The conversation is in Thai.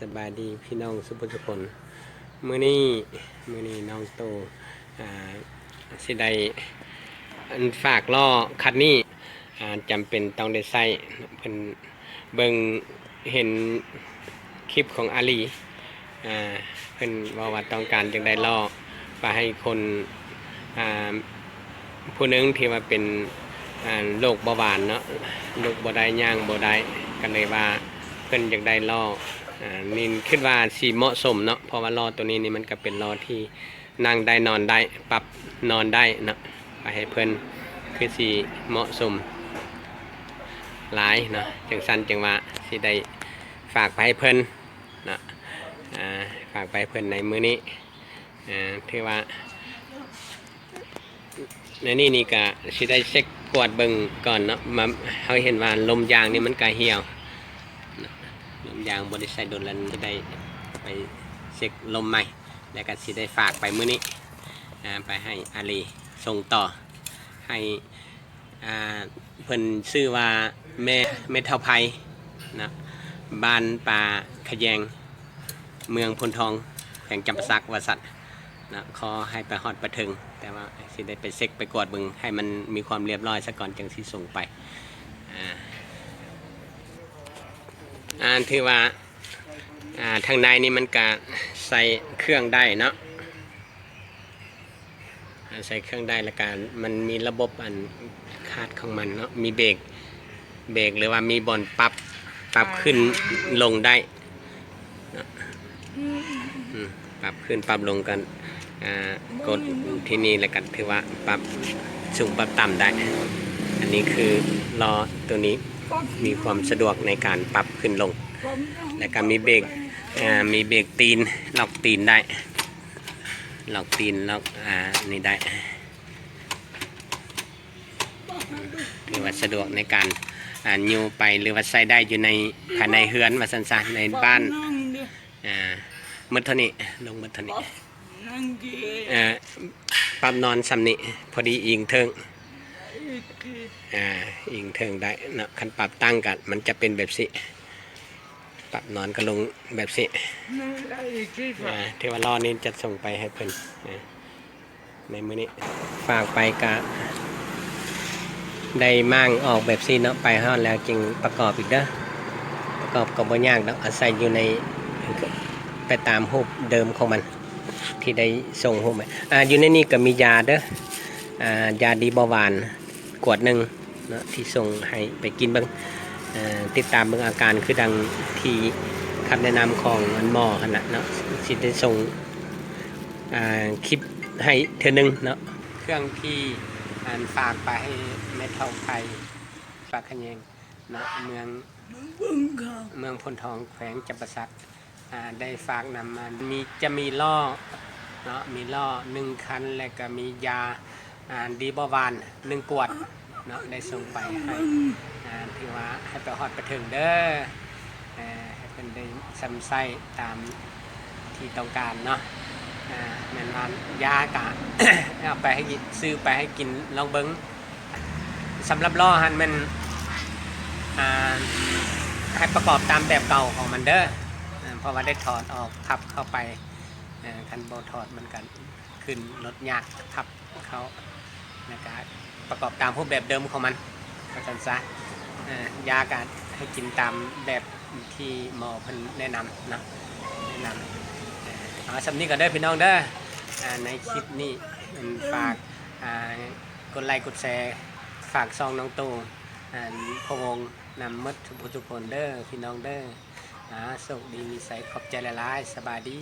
สบายดีพี่น้องสุภุทุกคนมือนี้มือนี้น้องโตอ่าสิได้อันฝากล่อคันนี้จำเป็นต้องได้ใส่เพิ่นเบิงเห็นคลิปของอาลีอ่าเพิ่นว่าว่าต้องการจังได้ล่อไปให้คนผู้นึงที่ว่าเป็นโรคเบาหวานเนาะโรคบ่ได้ย่างบ่ได้ก็เลยว่าเพิ่นอยากได้ล่อ อ่านี่คิดว่าสีเหมาะสมเนาะเพราะว่ารอตัวนี้นี่มันก็เป็นรอที่นั่งได้นอนได้ปรับนอนได้เนาะไปให้เพื่อนคือสีเหมาะสมหลายเนาะจังสันจังว่าสิได้ฝากไปให้เพื่อนเนาะฝากไปเพื่อนในมือนี้อ่าถือว่าในนี่นี่ก็สิได้เช็คกวดเบิ่งก่อนเนาะมาเขาเห็นว่าลมยางนี่มันก็เหี่ยว ลมยางบริษัทโดนลันจะได้ไปเช็คลมใหม่ แล้วก็สิได้ฝากไปมื้อนี้ไปให้อาลีส่งต่อให้เพิ่นชื่อว่าแม่แม่เท่าไพนะบ้านป่าขแยงเมืองพลทองแขวงจำปาสักวสัตนะขอให้ไปฮอดประถึง แต่ว่าสิได้ไปเช็คไปกวดบึงให้มันมีความเรียบร้อยซะก่อนจังสิส่งไปอ่า อ่าถือว่าอ่าทางในนี่มันก็ใส่เครื่องได้เนาะใส่เครื่องได้แล้วกันมันมีระบบอันคาดของมันเนาะมีเบรกเบรกหรือว่ามีบอลปรับปรับขึ้นลงได้ปรับขึ้นปรับลงกันกดที่นี่แล้วกันถือว่าปรับสูงปรับต่ำได้ อันนี้คือล้อตัวนี้ มีความสะดวกในการปรับขึ้นลง และก็มีเบรกอ่ามีเบรกตีนล็อกตีนได้ล็อกตีนล็อกอ่านี่ได้ถือว่าสะดวกในการอ่ายูไปหรือว่าใส่ได้อยู่ในภายในเฮือนว่าสันสในบ้านอ่ามืดเท่านี้ลงมืดเท่านี้นั่งเกอ่าปรับนอนสำนี้พอดีอิงเทิงเก อ่าอิงเทิงได้เนาะคันปรับตั้งกัน มันจะเป็นแบบสิปรับนอนก็ลงแบบสิอ่าเทวารอนี้จะส่งไปให้เพิ่นนะในมื้อนี้ฝากไปกะได้มั่งออกแบบสิเนาะไปฮอดแล้วจึงประกอบอีกเด้อประกอบก็บ่ยากดอกอาศัยอยู่ในไปตามรูปเดิมของมัน ที่ได้ส่งรูปไปอ่าอยู่ในนี้ก็มียาเด้ออ่ายาดีเบาหวาน ขวดหนึ่งเนาะที่ส่งให้ไปกินบิ่งติดตามเบิ่งอาการคือดังที่คำแนะนำของอันหมอขนาดเนาะสิได้ส่งคลิปให้เธอหนึ่งเนาะเครื่องที่อ่านฝากไปให้แม่เท่าไทยฝากขะแยงเนาะเมืองเมืองพลทองแขวงจำปาสักได้ฝากนำมามีจะมีล่อเนาะมีล่อหนึ่งคันและก็มียา อ่าดีบวานหนึ่งกวดเนาะได้ส่งไปให้อ่าถือว่าให้ไปฮอดไปถึงเด้อให้เป็นได้ซ้ำไส้ตามที่ต้องการเนาะแม่นว่ายากะเอาไปให้ซื้อไปให้กินลองเบิ้งสำหรับล่อหันมันให้ประกอบตามแบบเก่าของมันเด้อเพราะว่าได้ถอดออกพับเข้าไปคันโบถอดมันกันขึ้นรถยากพับเขา นะครับประกอบตามรูปแบบเดิมของมันก็จันซะยาการให้กินตามแบบที่หมอพิ่นแนะนำนะแนะนำเอาสำนี้ก็ได้พี่น้องเด้อในคลิปนี้ฝากกดไลค์กดแชร์ฝากซองน้องตูนพวงนำมดทุกผู้ทุกคนเด้อพี่น้องเด้ออ่าสุขดีมีใสขอบใจละลายสบายดี